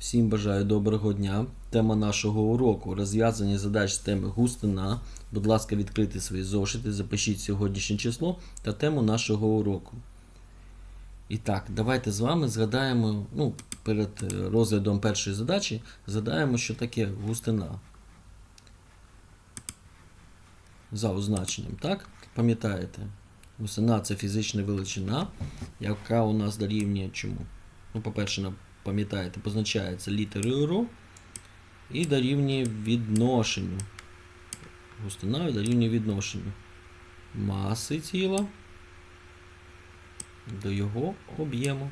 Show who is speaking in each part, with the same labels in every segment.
Speaker 1: Всім бажаю доброго дня. Тема нашого уроку розв'язання задач з теми густина. Будь ласка, відкрийте свої зошити, запишіть сьогоднішнє число та тему нашого уроку. І так, давайте з вами згадаємо, ну, перед е, розглядом першої задачі, згадаємо, що таке густина. За означенням, так? Пам'ятаєте? Густина це фізична величина, яка у нас дорівнює чому? Ну, по-перше, пам'ятаєте, позначається літерою ро і дорівнює відношенню. Густина дорівнює відношенню маси тіла до його об'єму.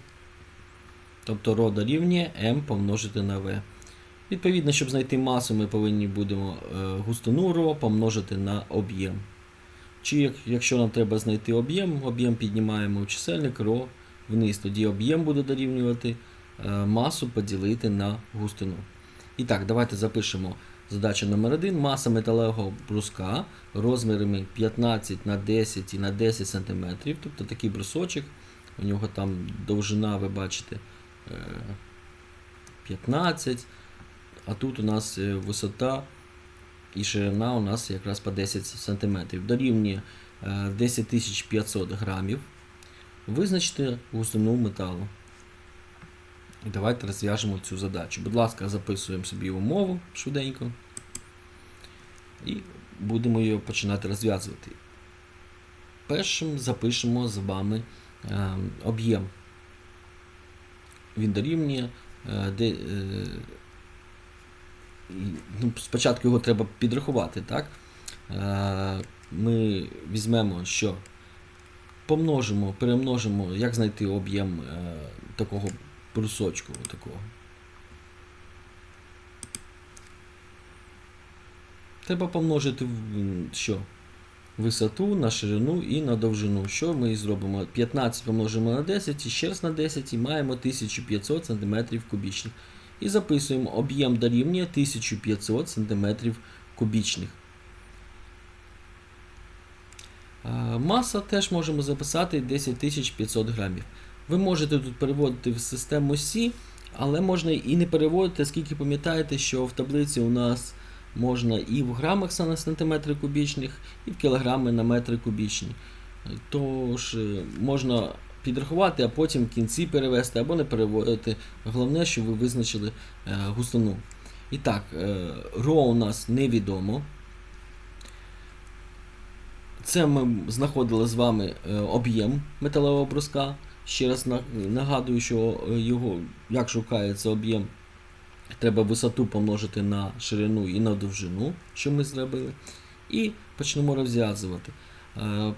Speaker 1: Тобто ро дорівнює m помножити на v. Відповідно, щоб знайти масу, ми повинні будемо е, густину ро помножити на об'єм. Чи якщо нам треба знайти об'єм, об'єм піднімаємо в чисельник ро вниз, тоді об'єм буде дорівнювати масу поділити на густину. І так, давайте запишемо задачу номер 1. Маса металевого бруска розмірами 15 на 10 і на 10 см. Тобто такий брусочок, у нього там довжина, ви бачите, е, 15, а тут у нас е, висота і ширина у нас якраз по 10 см. Дорівнює е, 10500 грамів. Визначте густину металу. І давайте розв'яжемо цю задачу. Будь ласка, записуємо собі умову швиденько. І будемо її починати розв'язувати. Першим запишемо з вами е, об'єм. Він дорівнює. Е, де, е, ну, спочатку його треба підрахувати, так? Е, ми візьмемо, що помножимо, перемножимо, як знайти об'єм е, такого брусочку. Такого. Треба помножити що? висоту на ширину і на довжину. Що ми і зробимо? 15 помножимо на 10 і ще раз на 10 і маємо 1500 см кубічних. І записуємо об'єм дорівнює 1500 см кубічних. Маса теж можемо записати 10500 грамів. Ви можете тут переводити в систему Сі, але можна і не переводити, оскільки пам'ятаєте, що в таблиці у нас можна і в грамах на сантиметри кубічних, і в кілограми на метри кубічні. Тож е, можна підрахувати, а потім в кінці перевести або не переводити. Головне, щоб ви визначили е, густину. І так, е, ро у нас невідомо. Це ми знаходили з вами об'єм металевого бруска. Ще раз нагадую, що е, його, як шукається об'єм, треба висоту помножити на ширину і на довжину, що ми зробили. І почнемо розв'язувати. Е,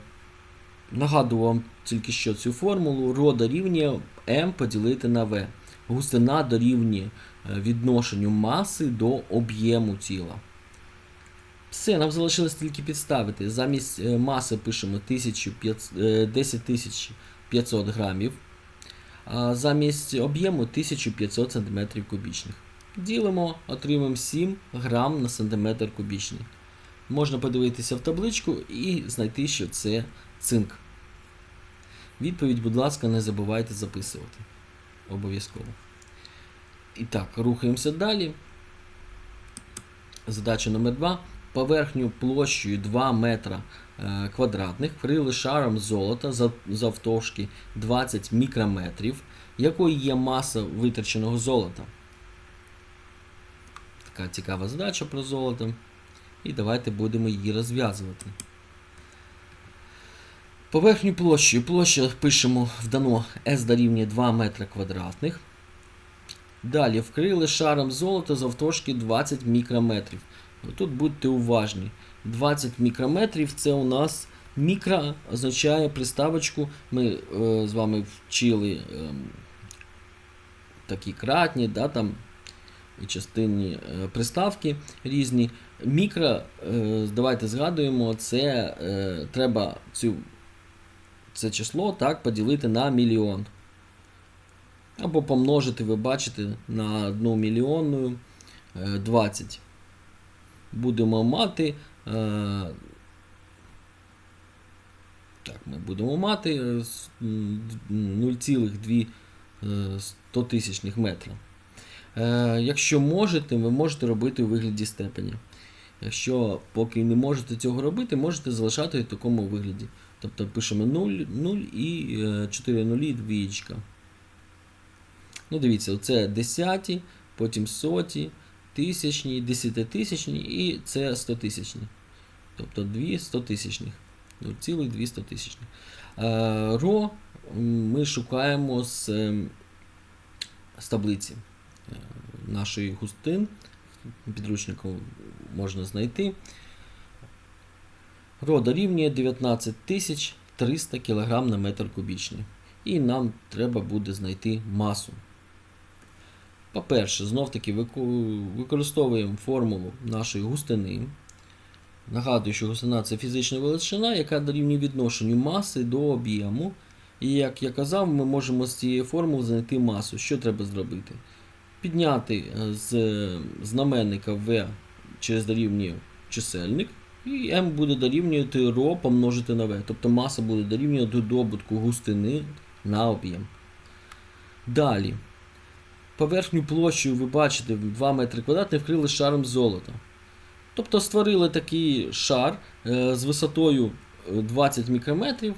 Speaker 1: Нагадую вам тільки що цю формулу. Ро дорівнює m поділити на v. Густина дорівнює е, відношенню маси до об'єму тіла. Все, нам залишилось тільки підставити. Замість маси пишемо 1500, е, 10500 грамів, замість об'єму 1500 см кубічних. Ділимо, отримаємо 7 грам на сантиметр кубічний. Можна подивитися в табличку і знайти, що це цинк. Відповідь, будь ласка, не забувайте записувати. Обов'язково. І так, рухаємося далі. Задача номер 2. Поверхню площею 2 метра е, квадратних вкрили шаром золота завтовшки 20 мікрометрів, якою є маса витраченого золота. Така цікава задача про золото. І давайте будемо її розв'язувати. Поверхню площею. Площа пишемо в дано S дорівнює 2 метра квадратних. Далі вкрили шаром золота завтовшки 20 мікрометрів. Тут будьте уважні. 20 мікрометрів це у нас мікро означає приставочку. Ми е, з вами вчили е, такі кратні, да, там, і частинні е, приставки різні. Мікро, е, давайте згадуємо, це е, треба цю, це число так, поділити на мільйон. Або помножити, ви бачите, на 1 мільйонну е, 20. Будемо мати. е, Так, ми будемо мати е, 0,2 е, 100 тисячних метра. Е, якщо можете, ви можете робити у вигляді степені. Якщо поки не можете цього робити, можете залишати в такому вигляді. Тобто пишемо 0, 0 і е, 4 нулі, двієчка. Ну, дивіться, це десяті, потім соті, тисячні, десятитисячні і це 100 тисячні. Тобто 2 100 тисячних. 0,2 100 тисячних. Е, Ро ми шукаємо з, ем, з таблиці е, нашої густин. Підручнику можна знайти. Ро дорівнює 19 300 кг на метр кубічний. І нам треба буде знайти масу. По-перше, знов-таки використовуємо формулу нашої густини. Нагадую, що густина це фізична величина, яка дорівнює відношенню маси до об'єму. І як я казав, ми можемо з цієї формули знайти масу. Що треба зробити? Підняти е, з знаменника V через дорівнює чисельник, і m буде дорівнювати ρ помножити на v. Тобто маса буде дорівнювати добутку густини на об'єм. Далі. Поверхню площу ви бачите 2 метри квадратні вкрили шаром золота. Тобто створили такий шар е, з висотою е, 20 мікрометрів.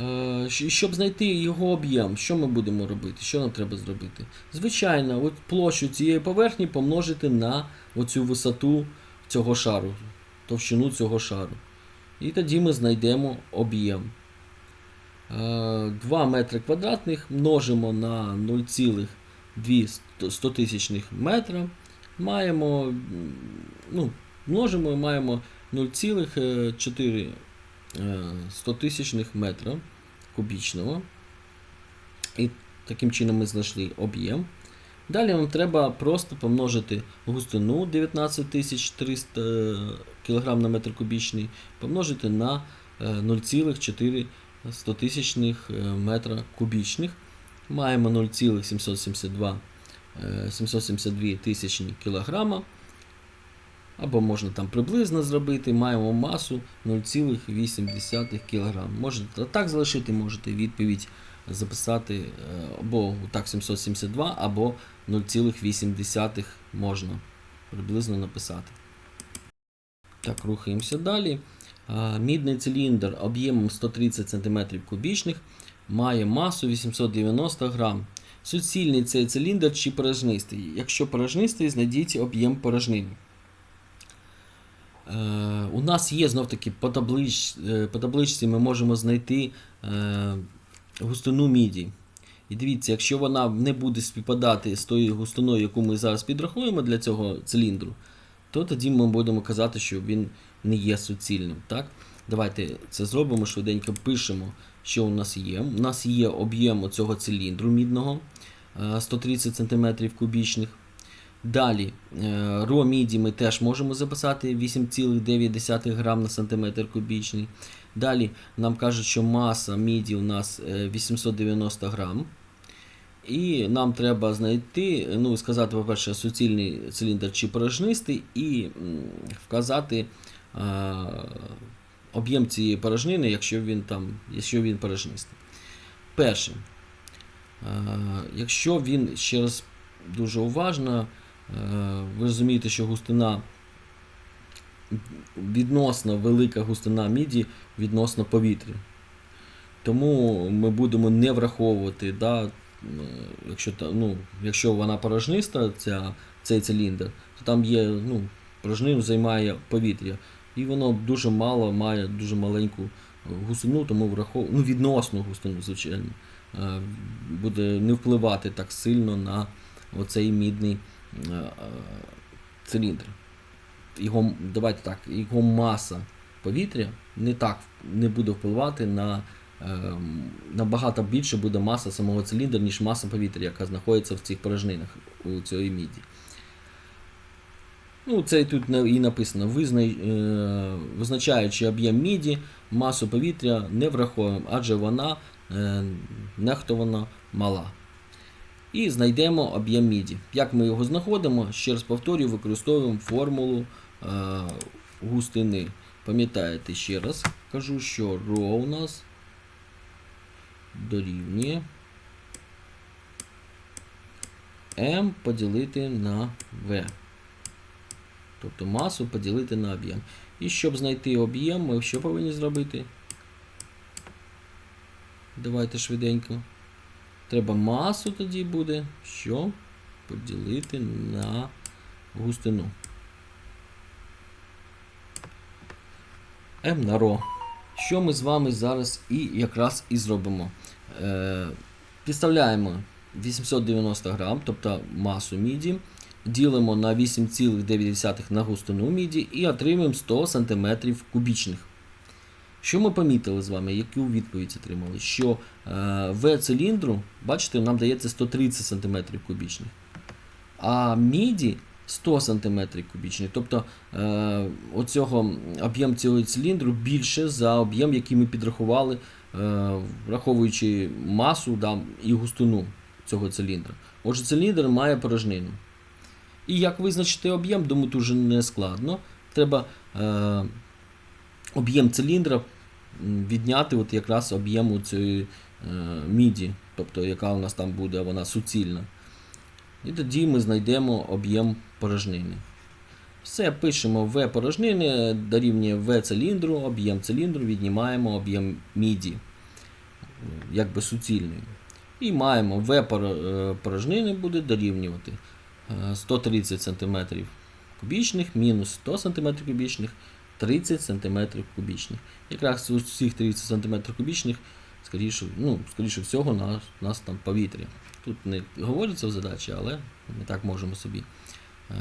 Speaker 1: Е, щ- і щоб знайти його об'єм, що ми будемо робити? Що нам треба зробити? Звичайно, от площу цієї поверхні помножити на оцю висоту цього шару, товщину цього шару. І тоді ми знайдемо об'єм. Е, 2 метри квадратних множимо на 0,2 тисячних метра. Маємо, ну, множимо і маємо 0,4 тисячних метра кубічного. І таким чином ми знайшли об'єм. Далі нам треба просто помножити густину 19300 кг на метр кубічний, помножити на е, 0,4 тисячних е, метра кубічних. Маємо 0,772 е, 772 тисячні кілограма. Або можна там приблизно зробити, маємо масу 0,8 кг. Можете так залишити, можете відповідь записати е, або так 772, або 0,8 можна приблизно написати. Так, рухаємося далі. Мідний циліндр об'ємом 130 см кубічних має масу 890 грам. Суцільний цей циліндр чи порожнистий. Якщо порожнистий, знайдіть об'єм порожнини. Е, у нас є знов таки по, таблич, е, по табличці ми можемо знайти е, густину міді. І дивіться, якщо вона не буде співпадати з тою густиною, яку ми зараз підрахуємо для цього циліндру, то тоді ми будемо казати, що він не є суцільним. Так? Давайте це зробимо швиденько, пишемо, що у нас є. У нас є об'єм цього циліндру мідного е, 130 см кубічних. Далі, е, ро міді ми теж можемо записати 8,9 грам на сантиметр кубічний. Далі нам кажуть, що маса міді у нас е, 890 грам. І нам треба знайти, ну, сказати, по-перше, суцільний циліндр чи порожнистий, і вказати е, об'єм цієї порожнини, якщо він там, якщо він порожнистий. Перше, е, якщо він ще раз дуже уважно, е, ви розумієте, що густина відносно велика густина міді відносно повітря. Тому ми будемо не враховувати, да, е, якщо, ну, якщо вона порожниста, ця, цей циліндр, то там є, ну, порожнину займає повітря. І воно дуже мало має дуже маленьку густину, тому врахов... ну, відносну густину, звичайно, е, буде не впливати так сильно на оцей мідний е, е, циліндр. Його, давайте так, його маса повітря не так не буде впливати на ем, набагато більше буде маса самого циліндра, ніж маса повітря, яка знаходиться в цих порожнинах у цієї міді. Ну, це тут і написано, визнай, е, визначаючи об'єм міді, масу повітря не враховуємо, адже вона е, нехтована мала. І знайдемо об'єм міді. Як ми його знаходимо, ще раз повторюю, використовуємо формулу е, густини. Пам'ятаєте, ще раз кажу, що ρ у нас дорівнює М поділити на В. Тобто масу поділити на об'єм. І щоб знайти об'єм, ми що повинні зробити? Давайте швиденько. Треба масу тоді буде, що поділити на густину. М на ро. Що ми з вами зараз і якраз і зробимо? Е, підставляємо 890 грам, тобто масу міді, ділимо на 8,9 на густину міді і отримуємо 100 см кубічних. Що ми помітили з вами, яку відповідь отримали? Що е, В циліндру, бачите, нам дається 130 см кубічних, а міді 100 см кубічних. Тобто е, оцього об'єм цього циліндру більше за об'єм, який ми підрахували, е, враховуючи масу да, і густину цього циліндра. Отже, циліндр має порожнину. І як визначити об'єм, думаю, дуже не складно. Треба е, об'єм циліндра відняти от якраз об'єму цієї е, міді, тобто яка у нас там буде, вона суцільна. І тоді ми знайдемо об'єм порожнини. Все, пишемо В порожнини, дорівнює В циліндру, об'єм циліндру, віднімаємо об'єм міді, якби суцільний. І маємо В е, порожнини буде дорівнювати 130 см кубічних мінус 100 см кубічних 30 см кубічних. Якраз з цих 30 см кубічних, скоріше, ну, скоріше всього, у нас, у нас там повітря. Тут не говориться в задачі, але ми так можемо собі е,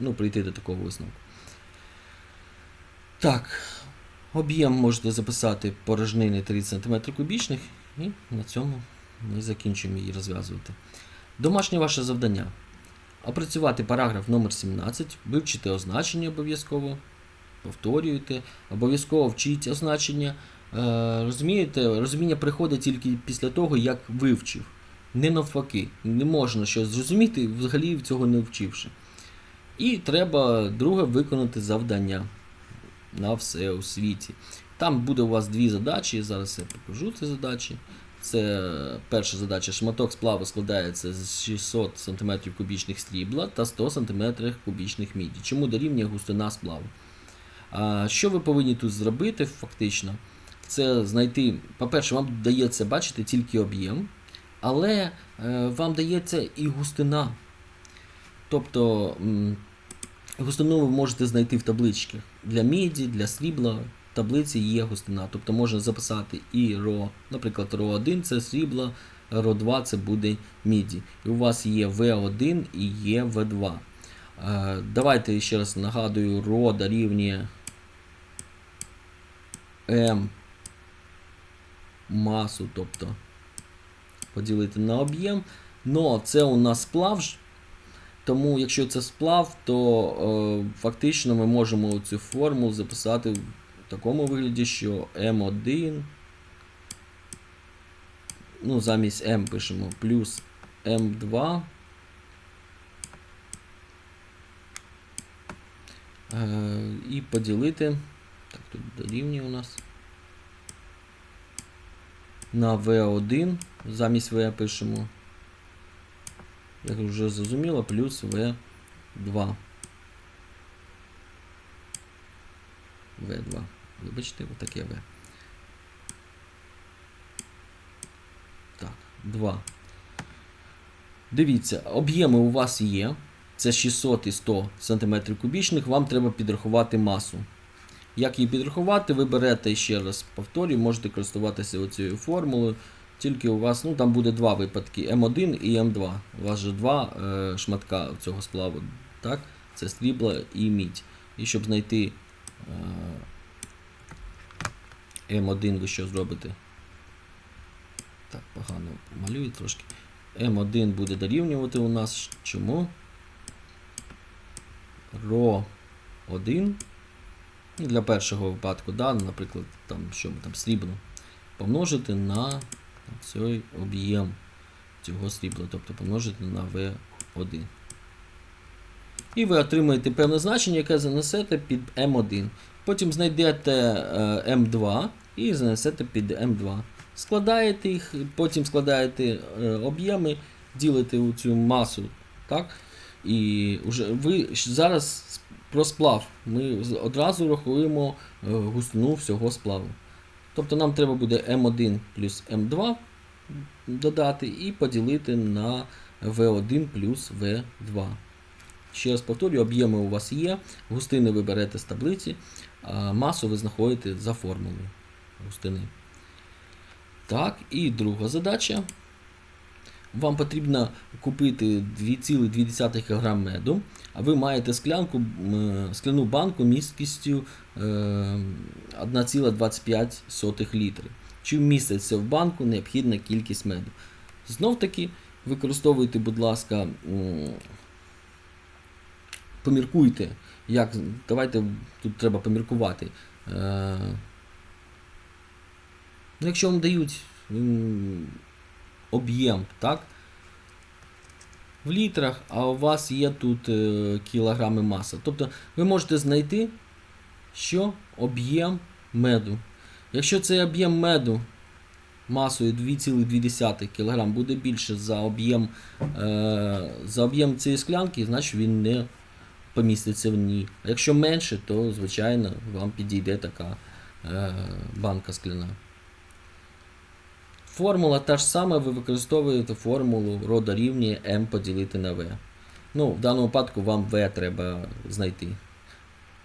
Speaker 1: ну, прийти до такого висновку. Так, об'єм можете записати порожнини 30 см кубічних, і на цьому ми закінчимо її розв'язувати. Домашнє ваше завдання. Опрацювати параграф номер 17, вивчити означення обов'язково, повторюйте, обов'язково вчіть означення. Е, розумієте, розуміння приходить тільки після того, як вивчив. Не навпаки. Не можна щось зрозуміти, взагалі цього не вчивши. І треба друге виконати завдання на все у світі. Там буде у вас дві задачі. Зараз я покажу ці задачі. Це перша задача. Шматок сплаву складається з 600 см кубічних срібла та 100 см кубічних міді. Чому дорівнює густина сплаву? А, що ви повинні тут зробити фактично? Це знайти, по-перше, вам дається, бачите, тільки об'єм, але е, вам дається і густина. Тобто густину ви можете знайти в табличках. Для міді, для срібла таблиці є густина. Тобто можна записати і ро, наприклад, ро1 це срібло, ро2 це буде міді. І у вас є В1 і є В2. Е, Давайте ще раз нагадую, ро дорівнює М масу, тобто поділити на об'єм. Но це у нас сплав. Тому, якщо це сплав, то е, фактично ми можемо цю формулу записати такому вигляді, що М1, ну, замість М пишемо плюс М2. Е, і поділити. Так, тут дорівнює у нас. На V1 замість V пишемо. Як вже зрозуміло, плюс V2. V2. Вибачте, отаке V. Так, 2. Дивіться, об'єми у вас є. Це 600 і 100 см кубічних, вам треба підрахувати масу. Як її підрахувати, ви берете ще раз повторюю, можете користуватися оцією формулою. Тільки у вас ну, там буде два випадки М1 і М2. У вас же два е, шматка цього сплаву. Так? Це срібло і мідь. І щоб знайти е, М1, ви що зробите? Так, погано малюю трошки. М1 буде дорівнювати у нас чому? ро 1 ну, для першого випадку, да, наприклад, там, що ми там срібло, помножити на цей об'єм цього срібла, тобто помножити на V1. І ви отримаєте певне значення, яке занесете під M1. Потім знайдете е, M2 і занесете під M2. Складаєте їх, потім складаєте е, об'єми ділите цю масу, так? І вже ви зараз про сплав. Ми одразу рахуємо е, густину всього сплаву. Тобто нам треба буде М1 плюс М2 додати і поділити на В1 плюс В2. Ще раз повторюю, об'єми у вас є, густини ви берете з таблиці, а масу ви знаходите за формулою густини. Так, і друга задача. Вам потрібно купити 2,2 кг меду, а ви маєте склянку, скляну банку місткістю е, 1,25 літри. Чи вміститься в банку необхідна кількість меду? Знов таки, використовуйте, будь ласка, поміркуйте, як, давайте тут треба поміркувати. Ну, якщо вам дають об'єм, так? В літрах, а у вас є тут е, кілограми маса. Тобто ви можете знайти, що об'єм меду. Якщо цей об'єм меду масою 2,2 кг буде більше за об'єм е, за об'єм цієї склянки, значить він не поміститься в ній. А якщо менше, то звичайно вам підійде така е, банка скляна. Формула та ж сама, ви використовуєте формулу ро дорівнює m поділити на v. Ну, в даному випадку вам v треба знайти.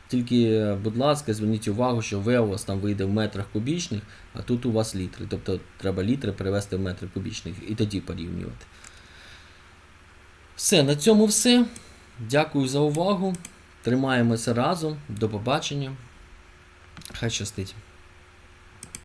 Speaker 1: Тільки, будь ласка, зверніть увагу, що v у вас там вийде в метрах кубічних, а тут у вас літри. Тобто треба літри перевести в метри кубічних і тоді порівнювати. Все, на цьому все. Дякую за увагу. Тримаємося разом. До побачення. Хай щастить.